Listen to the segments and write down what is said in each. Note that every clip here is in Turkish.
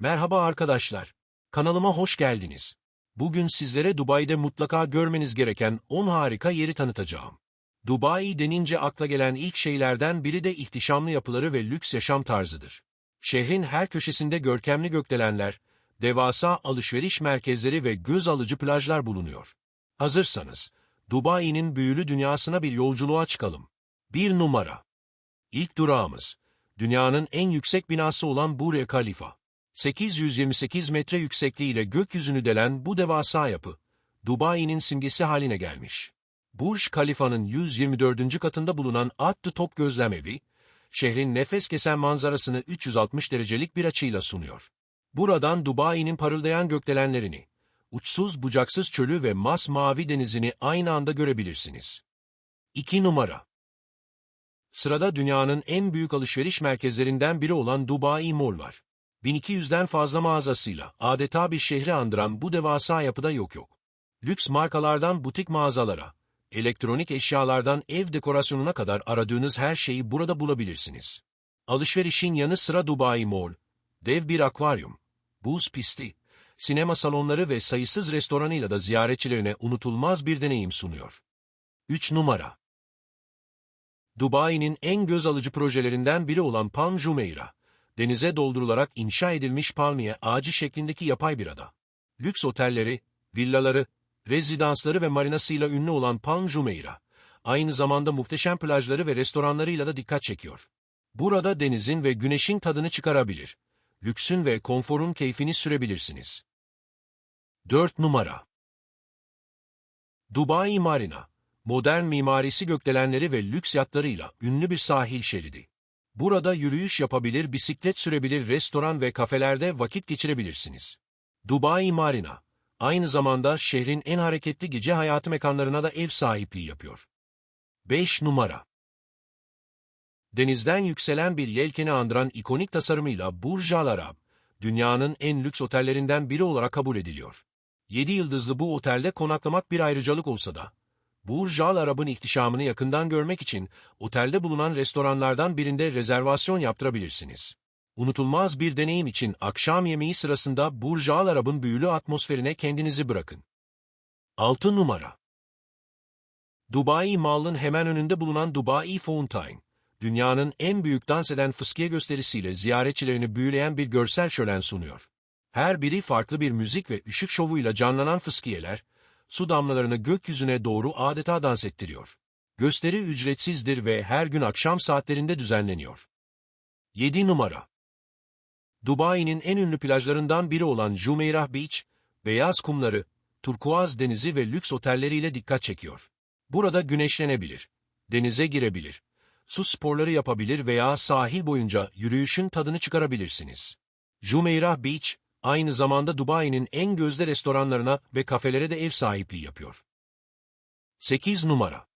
Merhaba arkadaşlar. Kanalıma hoş geldiniz. Bugün sizlere Dubai'de mutlaka görmeniz gereken 10 harika yeri tanıtacağım. Dubai denince akla gelen ilk şeylerden biri de ihtişamlı yapıları ve lüks yaşam tarzıdır. Şehrin her köşesinde görkemli gökdelenler, devasa alışveriş merkezleri ve göz alıcı plajlar bulunuyor. Hazırsanız, Dubai'nin büyülü dünyasına bir yolculuğa çıkalım. 1 numara. İlk durağımız, dünyanın en yüksek binası olan Burj Khalifa. 828 metre yüksekliğiyle gökyüzünü delen bu devasa yapı, Dubai'nin simgesi haline gelmiş. Burj Khalifa'nın 124. katında bulunan At the Top gözlemevi, şehrin nefes kesen manzarasını 360 derecelik bir açıyla sunuyor. Buradan Dubai'nin parıldayan gökdelenlerini, uçsuz bucaksız çölü ve masmavi denizini aynı anda görebilirsiniz. 2 numara Sırada dünyanın en büyük alışveriş merkezlerinden biri olan Dubai Mall var. 1200'den fazla mağazasıyla adeta bir şehri andıran bu devasa yapıda yok yok. Lüks markalardan butik mağazalara, elektronik eşyalardan ev dekorasyonuna kadar aradığınız her şeyi burada bulabilirsiniz. Alışverişin yanı sıra Dubai Mall, dev bir akvaryum, buz pisti, sinema salonları ve sayısız restoranıyla da ziyaretçilerine unutulmaz bir deneyim sunuyor. 3 numara Dubai'nin en göz alıcı projelerinden biri olan Palm Jumeirah, denize doldurularak inşa edilmiş palmiye ağacı şeklindeki yapay bir ada. Lüks otelleri, villaları, rezidansları ve marinasıyla ünlü olan Palm Jumeirah, aynı zamanda muhteşem plajları ve restoranlarıyla da dikkat çekiyor. Burada denizin ve güneşin tadını çıkarabilir, lüksün ve konforun keyfini sürebilirsiniz. 4 numara Dubai Marina, modern mimarisi gökdelenleri ve lüks yatlarıyla ünlü bir sahil şeridi. Burada yürüyüş yapabilir, bisiklet sürebilir, restoran ve kafelerde vakit geçirebilirsiniz. Dubai Marina, aynı zamanda şehrin en hareketli gece hayatı mekanlarına da ev sahipliği yapıyor. 5 numara Denizden yükselen bir yelkeni andıran ikonik tasarımıyla Burj Al Arab, dünyanın en lüks otellerinden biri olarak kabul ediliyor. 7 yıldızlı bu otelde konaklamak bir ayrıcalık olsa da, Burj Al Arab'ın ihtişamını yakından görmek için otelde bulunan restoranlardan birinde rezervasyon yaptırabilirsiniz. Unutulmaz bir deneyim için akşam yemeği sırasında Burj Al Arab'ın büyülü atmosferine kendinizi bırakın. 6 numara Dubai Mall'ın hemen önünde bulunan Dubai Fountain, dünyanın en büyük dans eden fıskiye gösterisiyle ziyaretçilerini büyüleyen bir görsel şölen sunuyor. Her biri farklı bir müzik ve ışık şovuyla canlanan fıskiyeler, su damlalarını gökyüzüne doğru adeta dans ettiriyor. Gösteri ücretsizdir ve her gün akşam saatlerinde düzenleniyor. 7 numara Dubai'nin en ünlü plajlarından biri olan Jumeirah Beach, beyaz kumları, turkuaz denizi ve lüks otelleriyle dikkat çekiyor. Burada güneşlenebilir, denize girebilir, su sporları yapabilir veya sahil boyunca yürüyüşün tadını çıkarabilirsiniz. Jumeirah Beach, aynı zamanda Dubai'nin en gözde restoranlarına ve kafelere de ev sahipliği yapıyor. 8 numara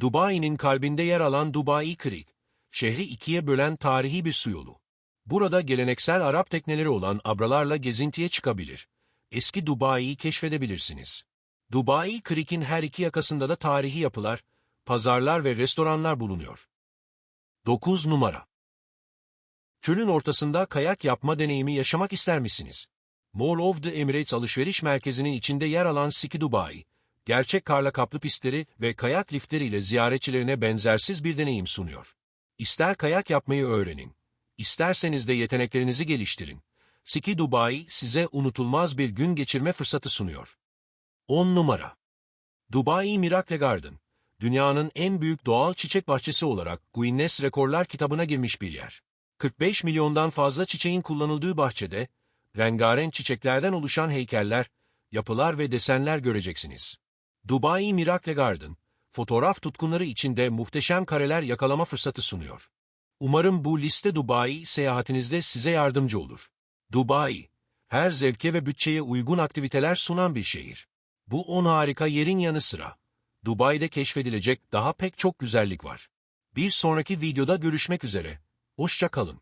Dubai'nin kalbinde yer alan Dubai Creek, şehri ikiye bölen tarihi bir su yolu. Burada geleneksel Arap tekneleri olan abralarla gezintiye çıkabilir. Eski Dubai'yi keşfedebilirsiniz. Dubai Creek'in her iki yakasında da tarihi yapılar, pazarlar ve restoranlar bulunuyor. 9 numara Çölün ortasında kayak yapma deneyimi yaşamak ister misiniz? Mall of the Emirates alışveriş merkezinin içinde yer alan Ski Dubai, gerçek karla kaplı pistleri ve kayak liftleriyle ziyaretçilerine benzersiz bir deneyim sunuyor. İster kayak yapmayı öğrenin, isterseniz de yeteneklerinizi geliştirin. Ski Dubai size unutulmaz bir gün geçirme fırsatı sunuyor. 10 numara Dubai Miracle Garden, dünyanın en büyük doğal çiçek bahçesi olarak Guinness Rekorlar kitabına girmiş bir yer. 45 milyondan fazla çiçeğin kullanıldığı bahçede, rengarenk çiçeklerden oluşan heykeller, yapılar ve desenler göreceksiniz. Dubai Miracle Garden, fotoğraf tutkunları için de muhteşem kareler yakalama fırsatı sunuyor. Umarım bu liste Dubai seyahatinizde size yardımcı olur. Dubai, her zevke ve bütçeye uygun aktiviteler sunan bir şehir. Bu 10 harika yerin yanı sıra, Dubai'de keşfedilecek daha pek çok güzellik var. Bir sonraki videoda görüşmek üzere. Hoşça kalın.